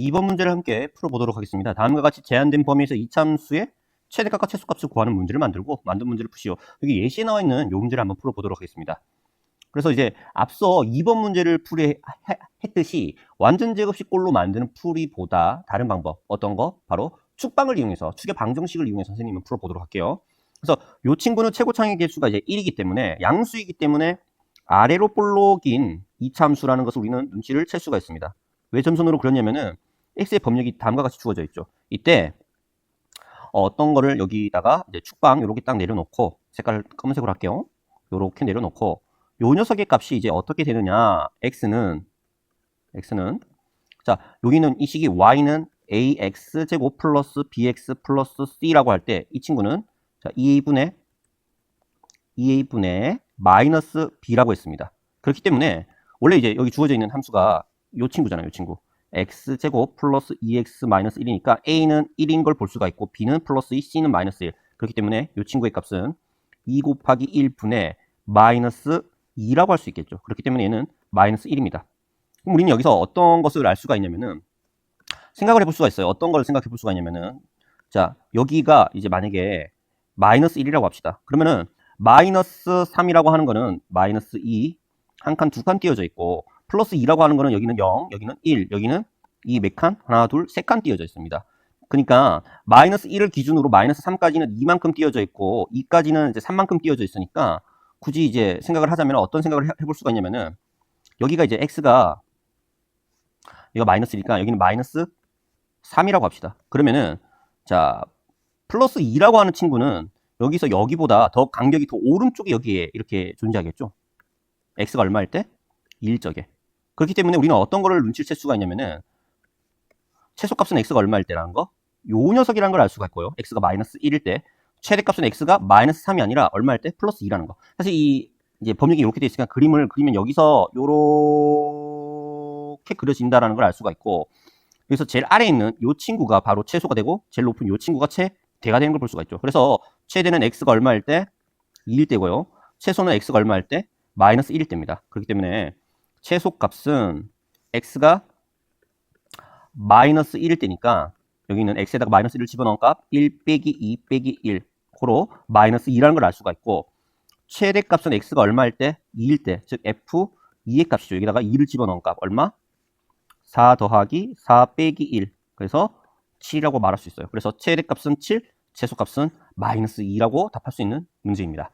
2번 문제를 함께 풀어보도록 하겠습니다. 다음과 같이 제한된 범위에서 이참수의 최대값과 최소값을 구하는 문제를 만들고 만든 문제를 푸시오. 여기 예시에 나와 있는 이 문제를 한번 풀어보도록 하겠습니다. 그래서 이제 앞서 2번 문제를 풀이 했듯이 완전 제곱식 꼴로 만드는 풀이보다 다른 방법 어떤 거? 바로 축방을 이용해서 축의 방정식을 이용해서 선생님은 풀어보도록 할게요. 그래서 이 친구는 최고 창의 개수가 이제 1이기 때문에 양수이기 때문에 아래로 볼록인 이참수라는 것을 우리는 눈치를 챌 수가 있습니다. 왜 점선으로 그렸냐면은 x의 법력이 다음과 같이 주어져 있죠. 이때 어떤 거를 여기다가 이제 축방 요렇게 딱 내려놓고 색깔을 검은색으로 할게요. 요렇게 내려놓고 요 녀석의 값이 이제 어떻게 되느냐? x는 x는 자 여기는 이 식이 y는 ax 제곱 플러스 bx 플러스 c라고 할 때 이 친구는 자 2a분의 2a분의 마이너스 b라고 했습니다. 그렇기 때문에 원래 이제 여기 주어져 있는 함수가 요 친구잖아요, 요 친구. X 제곱 플러스 2x 마이너스 1이니까 a는 1인 걸 볼 수가 있고 b는 플러스 2, c는 마이너스 1. 그렇기 때문에 요 친구의 값은 2 곱하기 1분의 마이너스 2라고 할 수 있겠죠. 그렇기 때문에 얘는 마이너스 1입니다. 그럼 우리는 여기서 어떤 것을 알 수가 있냐면은 생각을 해볼 수가 있어요. 어떤 걸 생각해 볼 수가 있냐면은 자 여기가 이제 만약에 마이너스 1이라고 합시다. 그러면은 마이너스 3이라고 하는 거는 마이너스 2 한 칸, 두 칸 띄어져 있고 플러스 2라고 하는 거는 여기는 0, 여기는 1, 여기는 이몇 칸? 하나, 둘, 세 칸 띄어져 있습니다. 그러니까 마이너스 1을 기준으로 마이너스 3까지는 2만큼 띄어져 있고 2까지는 이제 3만큼 띄어져 있으니까 굳이 이제 생각을 하자면 어떤 생각을 해- 해볼 수가 있냐면은 여기가 이제 x가 이거 마이너스니까 여기는 마이너스 3이라고 합시다. 그러면은 자 플러스 2라고 하는 친구는 여기서 여기보다 더 간격이 더 오른쪽에 여기에 이렇게 존재하겠죠. x가 얼마일 때? 1적에. 그렇기 때문에 우리는 어떤 거를 눈치를 챌 수가 있냐면은 최소값은 x가 얼마일 때라는 거. 요 녀석이라는 걸 알 수가 있고요. x가 마이너스 1일 때 최대값은 x가 마이너스 3이 아니라 얼마일 때? 플러스 2라는 거. 사실 이 이제 범위가 이렇게 돼 있으니까 그림을 그리면 여기서 요렇게 그려진다라는 걸 알 수가 있고 여기서 제일 아래에 있는 요 친구가 바로 최소가 되고 제일 높은 요 친구가 최대가 되는 걸 볼 수가 있죠. 그래서 최대는 x가 얼마일 때? 2일 때고요. 최소는 x가 얼마일 때? 마이너스 1일 때입니다. 그렇기 때문에 최소값은 x가 마이너스 1일 때니까 여기는 x에다가 마이너스 1을 집어넣은 값 1 빼기 2 빼기 1 고로 마이너스 2라는 걸 알 수가 있고 최대 값은 x가 얼마일 때? 2일 때, 즉 f 2의 값이죠. 여기다가 2를 집어넣은 값 얼마? 4 더하기 4 빼기 1 그래서 7이라고 말할 수 있어요. 그래서 최대 값은 7, 최소 값은 마이너스 2라고 답할 수 있는 문제입니다.